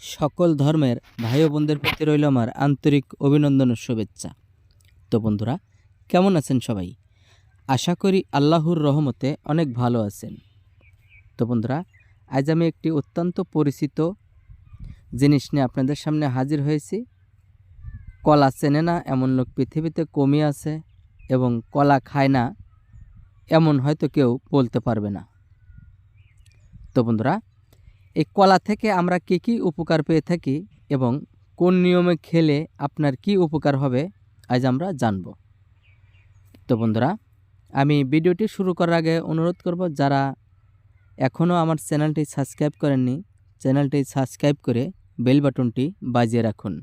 সকল ধর্মের ভাই বোনদের প্রতি রইল আমার আন্তরিক অভিনন্দন ও শুভেচ্ছা। তো বন্ধুরা, কেমন আছেন সবাই? আশা করি আল্লাহর রহমতে অনেক ভালো আছেন। তো বন্ধুরা, আজ আমি একটি অত্যন্ত পরিচিত জিনিস নিয়ে আপনাদের সামনে হাজির হয়েছি। কলা চেনে না এমন লোক পৃথিবীতে কমই আছে এবং কলা খায় না এমন হয়তো কেউ বলতে পারবে না। তো বন্ধুরা এই কলা থেকে আমরা কী কী উপকার পেয়ে থাকি এবং কোন নিয়মে খেলে আপনার কি উপকার হবে, আজ আমরা জানব। তো বন্ধুরা, আমি ভিডিওটি শুরু করার আগে অনুরোধ করব, যারা এখনও আমার চ্যানেলটি সাবস্ক্রাইব করেননি, চ্যানেলটি সাবস্ক্রাইব করে বেল বাটনটি বাজিয়ে রাখুন।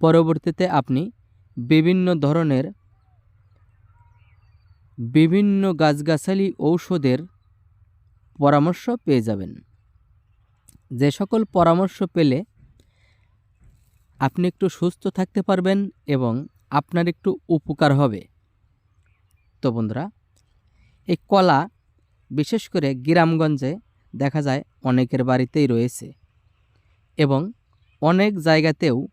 পরবর্তীতে আপনি বিভিন্ন ধরনের বিভিন্ন গাছগাছালি ঔষধের পরামর্শ পেয়ে যাবেন। যে সকল পরামর্শ পেলে আপনি একটু সুস্থ থাকতে পারবেন এবং আপনার একটু উপকার হবে। তো বন্ধুরা, এই কলা বিশেষ করে গ্রামগঞ্জে দেখা যায় অনেকের বাড়িতেই রয়েছে এবং অনেক জায়গাতেও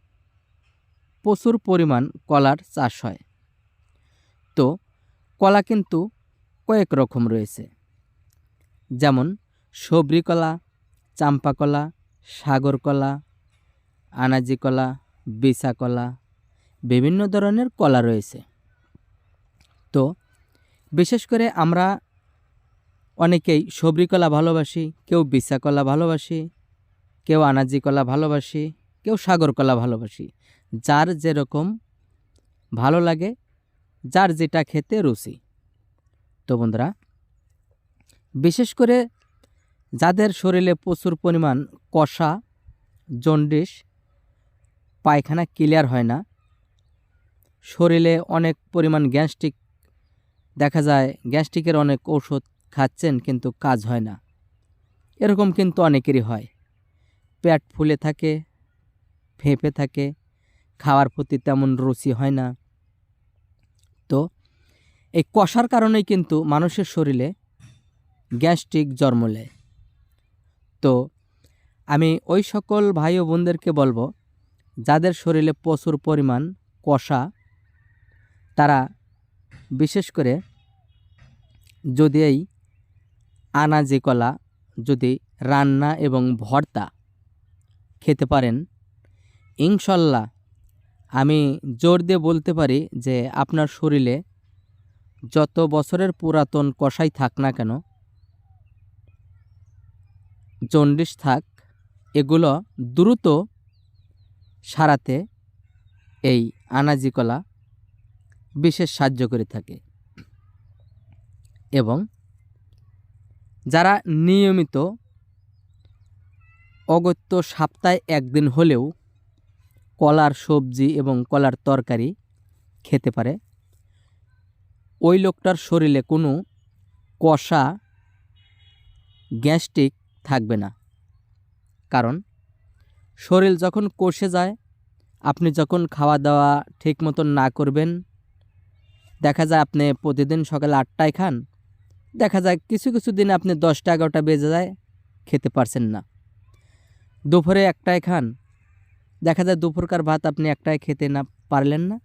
প্রচুর পরিমাণ কলার চাষ হয়। তো কলা কিন্তু কয়েক রকম রয়েছে। যেমন সবরি কলা চাম্পা কলা সাগর কলা আনাজি কলা বিসা কলা বিভিন্ন ধরনের কলা রয়েছে। তো, বিশেষ করে আমরা অনেকেই সবরি কলা ভালোবাসি, কেউ বিসা কলা ভালোবাসি, কেউ আনাজি কলা ভালোবাসি, কেউ সাগর কলা ভালোবাসি। যার যেরকম ভালো লাগে, যার যেটা খেতে রুচি। তো বন্ধুরা, বিশেষ করে যাদের শরীরে প্রচুর পরিমাণ কষা জন্ডিস পায়খানা ক্লিয়ার হয় না, শরীরে অনেক পরিমাণ গ্যাস্ট্রিক, দেখা যায় গ্যাস্ট্রিকের অনেক ঔষধ খাচ্ছেন কিন্তু কাজ হয় না। এরকম কিন্তু অনেকেরই হয়। পেট ফুলে থাকে, ফেঁপে থাকে, খাওয়ার প্রতি তেমন রুচি হয় না। তো এই কষার কারণেই কিন্তু মানুষের শরীরে গ্যাস্ট্রিক জন্ম নেয়। তো আমি ওই সকল ভাই ও বোনদেরকে বলব, যাদের শরীরে প্রচুর পরিমাণ কষা, তারা বিশেষ করে যদি এই আনাজি কলা, যদি রান্না এবং ভর্তা খেতে পারেন, ইনশাল্লাহ আমি জোর দিয়ে বলতে পারি যে আপনার শরীরে যত বছরের পুরাতন কষাই থাক না কেন জন্ডিস থাক, এগুলো দ্রুত সারাতে এই আনাজি কলা বিশেষ সাহায্য করে থাকে। এবং যারা নিয়মিত অগত্য সপ্তাহে একদিন হলেও কলার সবজি এবং কলার তরকারি খেতে পারে, ওই লোকটার শরীরে কোনো কষা, গ্যাস্ট্রিক থাকবে না। কারণ, শরীর যখন কষে যায়, আপনি যখন খাওয়া দাওয়া ঠিক মতন না করবেন, দেখা যায় আপনি প্রতিদিন সকাল আটটায় খান, দেখা যায় কিছু কিছু দিন আপনি দশটা এগারোটা বেজে যায়, খেতে পারছেন না। দুপুরে একটায় খান, দেখা যায় দুপুরকার ভাত আপনি একটায় খেতে না পারলেন না,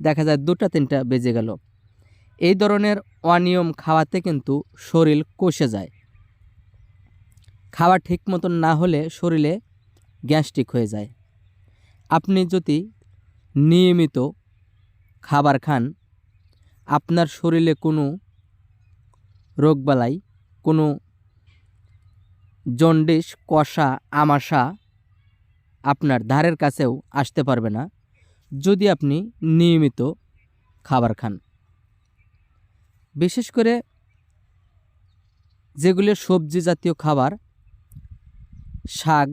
দেখা যায় দুটা তিনটা বেজে গেল। এই ধরনের অনিয়ম খাওয়াতে কিন্তু শরীর কষে যায়। খাওয়া ঠিক মতন না হলে শরীরে গ্যাস্ট্রিক হয়ে যায়। আপনি যদি নিয়মিত খাবার খান, আপনার শরীরে কোনো রোগবালাই, কোনো জন্ডিস, কষা, আমাশা আপনার ধারের কাছেও আসতে পারবে না যদি আপনি নিয়মিত খাবার খান। বিশেষ করে যেগুলো সবজি জাতীয় খাবার শাক,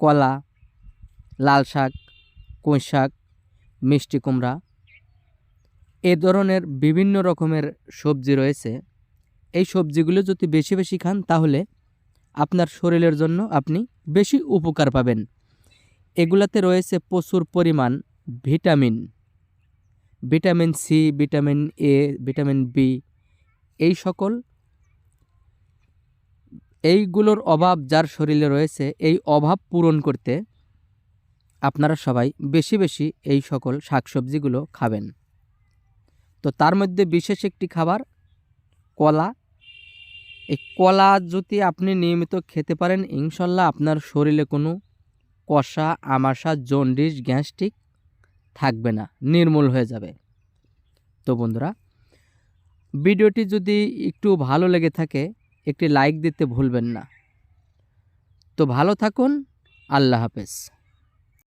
কলা, লাল শাক, কই শাক, মিষ্টি কুমড়া। এ ধরনের বিভিন্ন রকমের সবজি রয়েছে। এই সবজিগুলো যদি বেশি বেশি খান, তাহলে আপনার শরীরের জন্য আপনি বেশি উপকার পাবেন। এগুলাতে রয়েছে প্রচুর পরিমাণ vitamin. Vitamin C, vitamin A, vitamin B, এই সকল এইগুলোর অভাব যার শরীরে রয়েছে, এই অভাব পূরণ করতে আপনারা সবাই বেশি বেশি এই সকল শাকসবজিগুলো খাবেন। তো তার মধ্যে বিশেষ একটি খাবার, কলা। এই কলা যদি আপনি নিয়মিত খেতে পারেন, ইনশাল্লাহ আপনার শরীরে কোনো কষা, আমাশা, জন্ডিস, গ্যাস্ট্রিক থাকবে না, নির্মূল হয়ে যাবে। তো বন্ধুরা, ভিডিওটি যদি একটু ভালো লেগে থাকে একটি লাইক দিতে ভুলবেন না। তো ভালো থাকুন আল্লাহ হাফেজ।